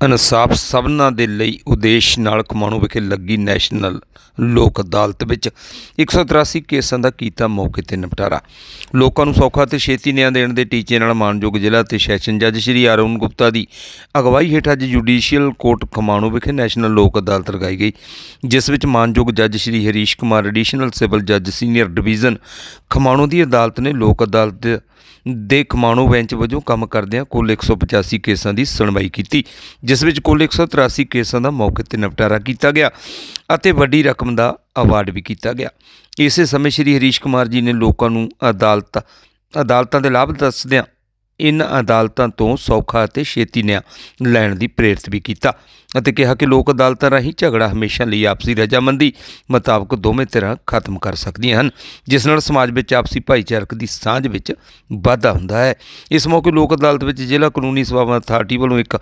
ਇਨਸਾਫ ਸਭਨਾਂ ਦੇ ਲਈ ਉਦੇਸ਼ ਨਾਲ ਖਮਾਣੋ ਵਿਖੇ ਲੱਗੀ ਨੈਸ਼ਨਲ ਲੋਕ ਅਦਾਲਤ ਵਿੱਚ 183 ਕੇਸਾਂ ਦਾ ਕੀਤਾ ਮੌਕੇ ਤੇ ਨਿਪਟਾਰਾ। ਲੋਕਾਂ ਨੂੰ ਸੌਖਾ ਤੇ ਛੇਤੀ ਨਿਆਂ ਦੇਣ ਦੇ ਟੀਚੇ ਨਾਲ ਮਾਨਯੋਗ ਜ਼ਿਲ੍ਹਾ ਤੇ ਸੈਸ਼ਨ ਜੱਜ ਸ਼੍ਰੀ ਅਰੁਣ ਗੁਪਤਾ ਦੀ ਅਗਵਾਈ ਹੇਠ ਅੱਜ ਜੁਡੀਸ਼ੀਅਲ ਕੋਰਟ ਖਮਾਣੋ ਵਿਖੇ ਨੈਸ਼ਨਲ ਲੋਕ ਅਦਾਲਤ ਲਗਾਈ ਗਈ, ਜਿਸ ਵਿੱਚ ਮਾਨਯੋਗ ਜੱਜ ਸ਼੍ਰੀ ਹਰੀਸ਼ ਕੁਮਾਰ ਐਡੀਸ਼ਨਲ ਸਿਵਲ ਜੱਜ ਸੀਨੀਅਰ ਡਿਵੀਜ਼ਨ ਖਮਾਣੂ ਦੀ ਅਦਾਲਤ ਨੇ ਲੋਕ ਅਦਾਲਤ ਦੇ ਖਮਾਣੂ ਬੈਂਚ ਵਜੋਂ ਕੰਮ ਕਰਦਿਆਂ ਕੁੱਲ 185 ਕੇਸਾਂ ਦੀ ਸੁਣਵਾਈ ਕੀਤੀ ਜਿਸ ਵਿੱਚ ਕੁੱਲ 183 ਕੇਸਾਂ ਦਾ ਮੌਕੇ ਤੇ ਨਿਪਟਾਰਾ ਕੀਤਾ ਗਿਆ ਅਤੇ ਵੱਡੀ ਰਕਮ ਦਾ ਅਵਾਰਡ ਵੀ ਕੀਤਾ ਗਿਆ। ਇਸੇ ਸਮੇਂ ਸ਼੍ਰੀ ਹਰੀਸ਼ ਕੁਮਾਰ ਜੀ ਨੇ ਲੋਕਾਂ ਨੂੰ ਅਦਾਲਤ, ਅਦਾਲਤਾਂ ਦੇ ਲਾਭ ਦੱਸਦਿਆਂ ਇਨ ਅਦਾਲਤਾਂ ਤੋਂ ਸੌਖਾ ਅਤੇ ਛੇਤੀ ਨਿਆਂ ਲੈਣ ਦੀ ਪ੍ਰੇਰਿਤ ਵੀ ਕੀਤਾ ਅਤੇ ਕਿਹਾ ਕਿ ਲੋਕ ਅਦਾਲਤਾਂ ਰਾਹੀਂ ਝਗੜਾ ਹਮੇਸ਼ਾ ਲਈ ਆਪਸੀ ਰਜਾਮੰਦੀ ਮੁਤਾਬਕ ਦੋਵੇਂ ਧਿਰਾਂ ਖਤਮ ਕਰ ਸਕਦੀਆਂ ਹਨ, ਜਿਸ ਨਾਲ ਸਮਾਜ ਵਿੱਚ ਆਪਸੀ ਭਾਈਚਾਰਕ ਦੀ ਸਾਂਝ ਵਿੱਚ ਵਾਧਾ ਹੁੰਦਾ ਹੈ। ਇਸ ਮੌਕੇ ਲੋਕ ਅਦਾਲਤ ਵਿੱਚ ਜ਼ਿਲ੍ਹਾ ਕਾਨੂੰਨੀ ਸੇਵਾਵਾਂ ਅਥਾਰਟੀ ਵੱਲੋਂ ਇੱਕ